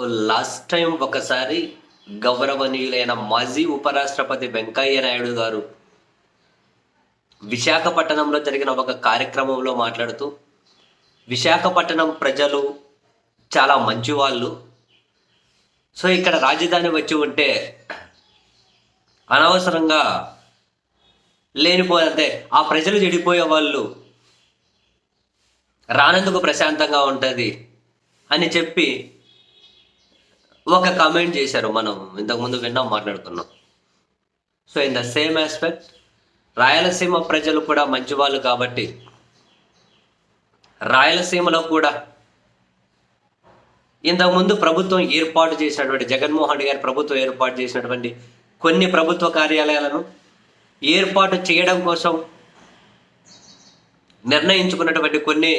Last time ఒకసారి గౌరవనీయులైన మాజీ ఉపరాష్ట్రపతి వెంకయ్య నాయుడు గారు విశాఖపట్నంలో జరిగిన ఒక కార్యక్రమంలో మాట్లాడుతూ విశాఖపట్నం ప్రజలు చాలా మంచి వాళ్ళు సో ఇక్కడ రాజధాని వచ్చి ఉంటే అనవసరంగా లేనిపోతే ఆ ప్రజలు చెడిపోయే వాళ్ళు రానందుకు ప్రశాంతంగా ఉంటుంది అని చెప్పి ఒక కామెంట్ చేశారు మనం ఇంతకుముందు విన్నాం మాట్లాడుకున్నాం. So in the same aspect Rayalaseema ప్రజలు కూడా మంచి వాళ్ళు కాబట్టి రాయలసీమలో కూడా ఇంతకుముందు ప్రభుత్వం ఏర్పాటు చేసినటువంటి జగన్మోహన్ గారి ప్రభుత్వం ఏర్పాటు చేసినటువంటి కొన్ని ప్రభుత్వ కార్యాలయాలను ఏర్పాటు చేయడం కోసం నిర్ణయించుకున్నటువంటి కొన్ని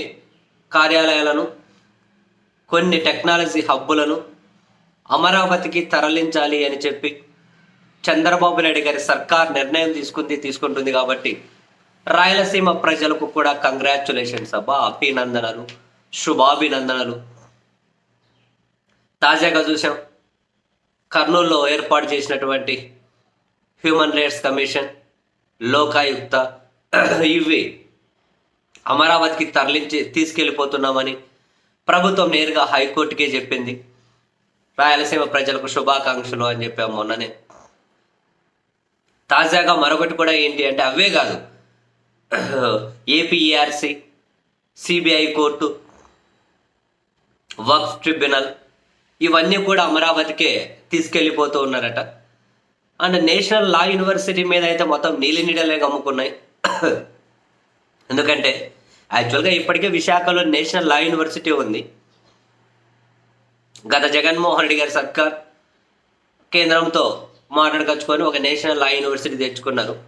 కార్యాలయాలను కొన్ని టెక్నాలజీ హబ్బులను అమరావతికి తరలించాలి అని చెప్పి చంద్రబాబు నాయుడు గారి సర్కార్ నిర్ణయం తీసుకుంది తీసుకుంటుంది కాబట్టి రాయలసీమ ప్రజలకు కూడా కంగ్రాచులేషన్స్ అబ్బా. అభినందనలు శుభాభినందనలు. తాజాగా చూసాం కర్నూలులో ఏర్పాటు చేసినటువంటి హ్యూమన్ రైట్స్ కమిషన్ లోకాయుక్త ఇవి అమరావతికి తరలించి తీసుకెళ్ళిపోతున్నామని ప్రభుత్వం నేరుగా హైకోర్టుకే చెప్పింది. రాయలసీమ ప్రజలకు శుభాకాంక్షలు అని చెప్పాము మొన్ననే. తాజాగా మరొకటి కూడా ఏంటి అంటే అవే కాదు. APERC CBI court Waqf tribunal ఇవన్నీ కూడా అమరావతికే తీసుకెళ్ళిపోతూ ఉన్నారట. అండ్ నేషనల్ లా యూనివర్సిటీ మీద అయితే మొత్తం నీలి నీడలే కమ్ముకున్నాయి ఎందుకంటే యాక్చువల్గా ఇప్పటికే విశాఖలో నేషనల్ లా యూనివర్సిటీ ఉంది. గత జగన్మోహన్ రెడ్డి గారి సర్కార్ కేంద్రంతో మాట్లాడుకొచ్చుకొని ఒక నేషనల్ లా యూనివర్సిటీ తెచ్చుకున్నారు.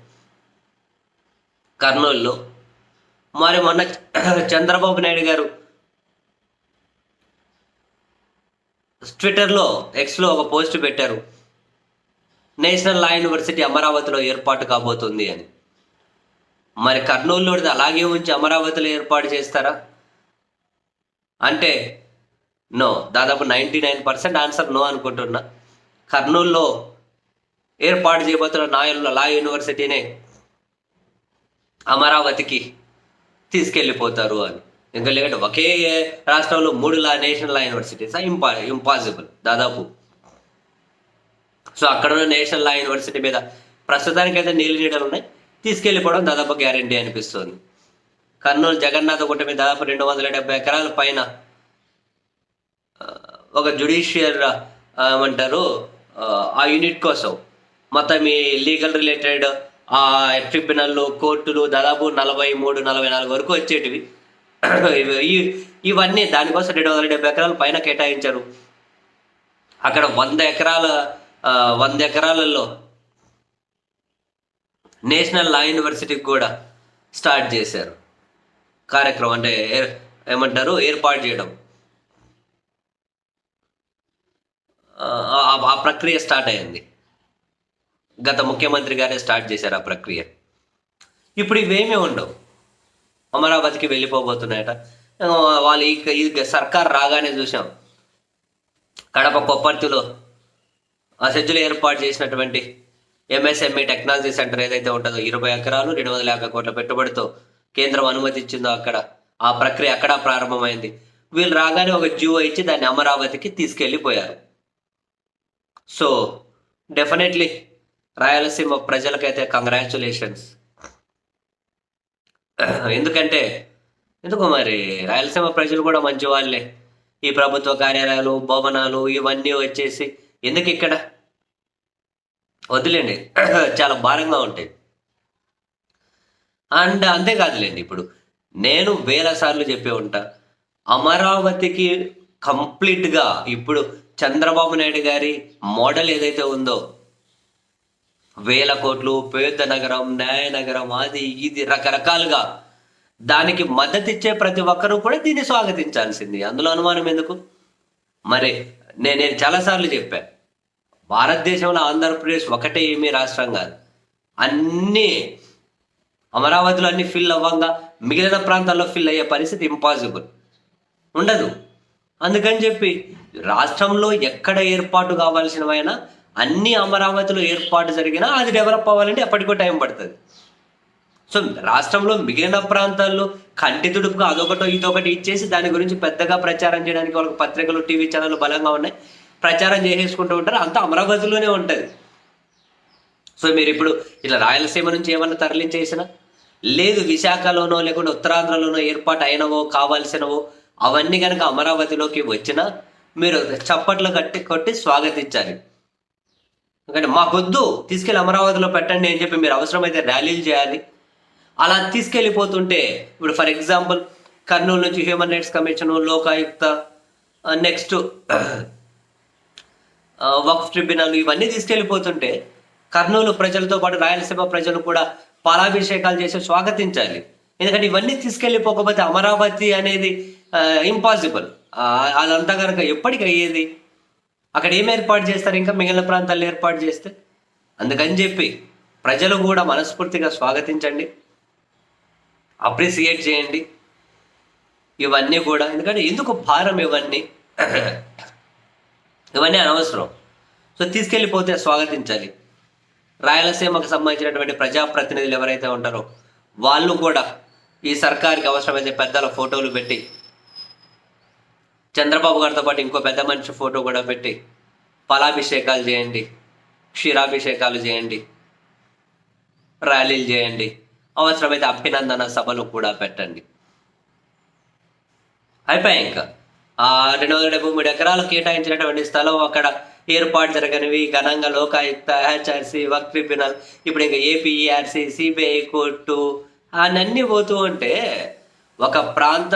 కర్నూలులో. మరి మొన్న చంద్రబాబు నాయుడు గారు ట్విట్టర్లో ఎక్స్లో ఒక పోస్ట్ పెట్టారు. నేషనల్ లా యూనివర్సిటీ అమరావతిలో ఏర్పాటు కాబోతుంది అని. మరి కర్నూలులోది అలాగే ఉంచి అమరావతిలో ఏర్పాటు చేస్తారా? అంటే నో దాదాపు ninety nine percent answer no అనుకుంటున్నా. కర్నూలులో ఏర్పాటు చేయబోతున్న నా లా యూనివర్సిటీనే అమరావతికి తీసుకెళ్ళిపోతారు అని. ఇంకా లేదంటే ఒకే రాష్ట్రంలో మూడు లా నేషనల్ లా యూనివర్సిటీస్ ఇంపా ఇంపాసిబుల్ దాదాపు. సో అక్కడ ఉన్న నేషనల్ లా యూనివర్సిటీ మీద ప్రస్తుతానికి అయితే నీళ్ళు నీడలు ఉన్నాయి. తీసుకెళ్ళిపోవడం దాదాపు గ్యారంటీ అనిపిస్తుంది. కర్నూలు జగన్నాథ్ గుట్ట మీద దాదాపు రెండు వందల డెబ్బై ఎకరాల పైన ఒక జుడిషియల్ ఏమంటారు ఆ, యూనిట్ కోసం. మొత్తం ఈ లీగల్ రిలేటెడ్ ఆ ట్రిబ్యునల్లు కోర్టులు దాదాపు నలభై మూడు నలభై నాలుగు వరకు వచ్చేటివి. ఈ- ఇవన్నీ దానికోసం రెండు వందల డెబ్బై ఎకరాలు పైన కేటాయించారు. అక్కడ వంద ఎకరాల వంద ఎకరాలలో నేషనల్ లా యూనివర్సిటీకి కూడా స్టార్ట్ చేశారు. కార్యక్రమం అంటే ఏ- ఏమంటారు ఏర్పాటు చేయడం. ఆ, ప్రక్రియ స్టార్ట్ అయింది. గత ముఖ్యమంత్రి గారే స్టార్ట్ చేశారు ఆ ప్రక్రియ. ఇప్పుడు ఇవేమీ ఉండవు. అమరావతికి వెళ్ళిపోబోతున్నాయట. వాళ్ళు ఈ సర్కార్ రాగానే చూసాం కడప కొప్పర్తిలో ఆ సెజ్జులు ఏర్పాటు చేసినటువంటి ఎంఎస్ఎంఈ టెక్నాలజీ సెంటర్ ఏదైతే ఉంటుందో ఇరవై ఎకరాలు రెండు వందల యాభై కోట్ల పెట్టుబడితో కేంద్రం అనుమతి ఇచ్చిందో అక్కడ. ఆ ప్రక్రియ అక్కడ ప్రారంభమైంది. వీళ్ళు రాగానే ఒక జీవో ఇచ్చి దాన్ని అమరావతికి తీసుకెళ్ళిపోయారు. సో డెఫినెట్లీ రాయలసీమ ప్రజలకైతే కంగ్రాచులేషన్స్ ఎందుకంటే ఎందుకు మరి? రాయలసీమ ప్రజలు కూడా మంచి వాళ్ళే ఈ ప్రభుత్వ కార్యాలయాలు భవనాలు ఇవన్నీ వచ్చేసి ఎందుకు ఇక్కడ? వదిలేండి చాలా భారంగా ఉంటాయి. అండ్ అంతేకాదులేండి ఇప్పుడు. నేను వేల సార్లు చెప్పే ఉంటా. అమరావతికి కంప్లీట్గా ఇప్పుడు చంద్రబాబు నాయుడు గారి మోడల్ ఏదైతే ఉందో వేల కోట్లు పేద నగరం న్యాయ నగరం అది ఇది రకరకాలుగా దానికి మద్దతు ఇచ్చే ప్రతి ఒక్కరూ కూడా దీన్ని స్వాగతించాల్సింది. అందులో అనుమానం ఎందుకు? మరి నేను నేను చాలాసార్లు చెప్పా భారతదేశంలో ఆంధ్రప్రదేశ్ ఒకటే ఏమీ రాష్ట్రం కాదు. అన్నీ అమరావతిలో అన్ని ఫిల్ అవ్వంగా మిగిలిన ప్రాంతాల్లో ఫిల్ అయ్యే పరిస్థితి ఇంపాసిబుల్. ఉండదు. అందుకని చెప్పి రాష్ట్రంలో ఎక్కడ ఏర్పాటు కావాల్సినవైనా అన్ని అమరావతిలో ఏర్పాటు జరిగినా అది డెవలప్ అవ్వాలంటే ఎప్పటికో టైం పడుతుంది. సో రాష్ట్రంలో మిగిలిన ప్రాంతాల్లో కంటి తుడుపుగా అదొకటో ఇదొకటి ఇచ్చేసి దాని గురించి పెద్దగా ప్రచారం చేయడానికి వాళ్ళకి పత్రికలు టీవీ ఛానళ్ళు బలంగా ఉన్నాయి. ప్రచారం చేసేసుకుంటూ ఉంటారు. అంతా అమరావతిలోనే ఉంటుంది. సో మీరు ఇప్పుడు ఇలా రాయలసీమ నుంచి ఏమన్నా తరలించేసినా? లేదు విశాఖలోనో లేకుంటే ఉత్తరాంధ్రలోనో ఏర్పాటు అయినవో కావాల్సినవో అవన్నీ కనుక అమరావతిలోకి వచ్చినా మీరు చప్పట్లు కట్టి కొట్టి స్వాగతించాలి. ఎందుకంటే మాకొద్దు తీసుకెళ్ళి అమరావతిలో పెట్టండి అని చెప్పి మీరు అవసరమైతే ర్యాలీలు చేయాలి. అలా తీసుకెళ్ళిపోతుంటే ఇప్పుడు ఫర్ ఎగ్జాంపుల్ కర్నూలు నుంచి human rights commission Lokayukta next Waqf tribunal ఇవన్నీ తీసుకెళ్ళిపోతుంటే కర్నూలు ప్రజలతో పాటు రాయలసీమ ప్రజలు కూడా పాలాభిషేకాలు చేసి స్వాగతించాలి. ఎందుకంటే ఇవన్నీ తీసుకెళ్ళిపోకపోతే అమరావతి అనేది ఇంపాసిబుల్ అదంతా కనుక ఎప్పటికి అయ్యేది? అక్కడ ఏం ఏర్పాటు చేస్తారు ఇంకా మిగిలిన ప్రాంతాల్లో ఏర్పాటు చేస్తే? అందుకని చెప్పి ప్రజలు కూడా మనస్ఫూర్తిగా స్వాగతించండి. అప్రిసియేట్ చేయండి. ఇవన్నీ కూడా ఎందుకంటే ఎందుకు భారం ఇవన్నీ? ఇవన్నీ అనవసరం. సో తీసుకెళ్ళిపోతే స్వాగతించాలి. రాయలసీమకు సంబంధించినటువంటి ప్రజాప్రతినిధులు ఎవరైతే ఉంటారో వాళ్ళు కూడా ఈ సర్కార్కి అవసరమైతే పెద్దల ఫోటోలు పెట్టి చంద్రబాబు గారితో పాటు ఇంకో పెద్ద మనిషి ఫోటో కూడా పెట్టి ఫలాభిషేకాలు చేయండి క్షీరాభిషేకాలు చేయండి ర్యాలీలు చేయండి అవసరమైతే అభినందన సభలు కూడా పెట్టండి. అయిపోయాయి ఇంకా? ఆ రెండు వందల డెబ్బై మూడు ఎకరాలు కేటాయించినటువంటి స్థలం అక్కడ ఏర్పాటు జరగనివి. ఘనంగా లోకాయుక్త హెచ్ఆర్సి వర్క్ ట్రిబ్యునల్ ఇప్పుడు ఇంకా ఏపీఆర్సి సిబిఐ కోర్టు అన్నీ పోతూ ఉంటే ఒక ప్రాంత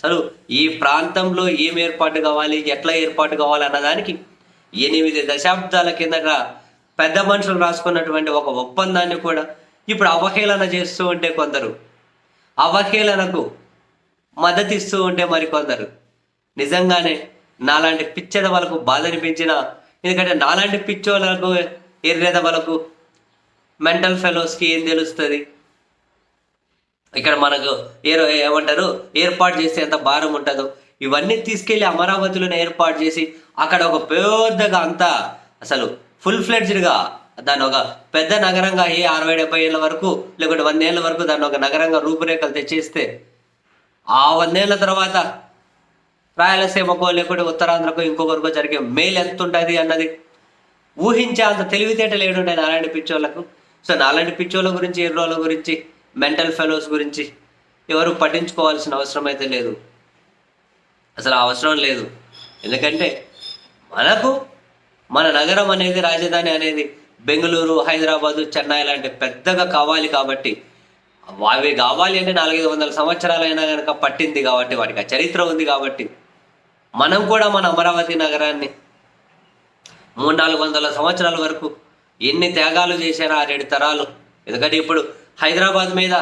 అసలు ఈ ప్రాంతంలో ఏం ఏర్పాటు కావాలి ఎట్లా ఏర్పాటు కావాలి అన్నదానికి ఎనిమిది దశాబ్దాల కిందట పెద్ద మనుషులు రాసుకున్నటువంటి ఒక ఒప్పందాన్ని కూడా ఇప్పుడు అవహేళన చేస్తూ ఉంటే కొందరు. అవహేళనకు మద్దతు ఇస్తూ ఉంటే మరికొందరు నిజంగానే నాలాంటి పిచ్చెద వాళ్ళకు బాధ అనిపించిన ఎందుకంటే నాలాంటి పిచ్చోళ్ళకు ఎర్రెద వాళ్ళకు మెంటల్ ఫెలోస్కి ఏం తెలుస్తుంది? ఇక్కడ మనకు ఏర్ ఏమంటారు? ఏర్పాటు చేస్తే ఎంత భారం ఉంటుందో ఇవన్నీ తీసుకెళ్ళి అమరావతిలోనే ఏర్పాటు చేసి అక్కడ ఒక పెద్దగా అంతా అసలు ఫుల్ ఫ్లెడ్జ్డ్గా దాన్ని ఒక పెద్ద నగరంగా ఏ అరవై డెబ్బై ఏళ్ళ వరకు లేకుంటే వందేళ్ళ వరకు దాన్ని ఒక నగరంగా రూపురేఖలు తెచ్చేస్తే ఆ వందేళ్ళ తర్వాత రాయలసీమకో లేకుంటే ఉత్తరాంధ్రకో ఇంకొకరికో జరిగే మేలు ఎంత ఉంటుంది అన్నది ఊహించే అంత తెలివితేటలు ఏడుండే నారాయణ పిచ్చోళ్ళకు. సో నారాయణ పిచ్చోళ్ళ గురించి ఎర్రోళ్ళ గురించి మెంటల్ ఫెలోస్ గురించి ఎవరు పట్టించుకోవాల్సిన అవసరం అయితే లేదు. అసలు అవసరం లేదు. ఎందుకంటే మనకు మన నగరం అనేది రాజధాని అనేది బెంగళూరు హైదరాబాదు చెన్నై లాంటి పెద్దగా కావాలి కాబట్టి అవి కావాలి అంటే నాలుగైదు వందల సంవత్సరాలైనా కనుక పట్టింది కాబట్టి వాటికి ఆ చరిత్ర ఉంది కాబట్టి మనం కూడా మన అమరావతి నగరాన్ని మూడు నాలుగు వందల సంవత్సరాల వరకు ఎన్ని త్యాగాలు చేశారా రెండు తరాలు. ఎందుకంటే ఇప్పుడు హైదరాబాద్ మీద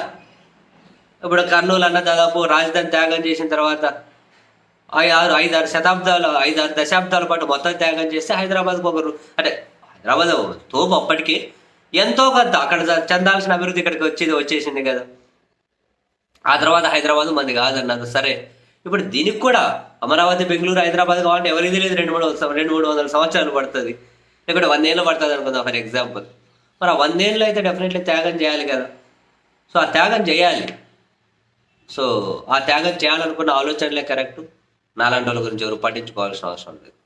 ఇప్పుడు కర్నూలు అన్న దాదాపు రాజధాని త్యాగం చేసిన తర్వాత ఆరు ఐదారు శతాబ్దాలు ఐదారు దశాబ్దాల పాటు మొత్తం త్యాగం చేస్తే హైదరాబాద్ ఒకరు అంటే హైదరాబాద్ తోపు అప్పటికి ఎంతో కొంత అక్కడ చెందాల్సిన అభివృద్ధి ఇక్కడికి వచ్చేది వచ్చేసింది కదా. ఆ తర్వాత హైదరాబాద్ మంది కాదన్నారు. సరే ఇప్పుడు దీనికి కూడా అమరావతి బెంగళూరు హైదరాబాద్ కావాలంటే ఎవరికి తెలియదు రెండు మూడు రెండు మూడు వందల సంవత్సరాలు పడుతుంది. ఇక్కడ వందేళ్ళు పడుతుంది అనుకుందాం ఫర్ ఎగ్జాంపుల్. మరి ఆ వందేళ్ళు అయితే డెఫినెట్లీ త్యాగం చేయాలి కదా. సో ఆ త్యాగం చేయాలి. సో ఆ త్యాగం చేయాలనుకున్న ఆలోచనలే కరెక్ట్. నాలాంటి వాళ్ళ గురించి ఎవరు పట్టించుకోవాల్సిన అవసరం లేదు.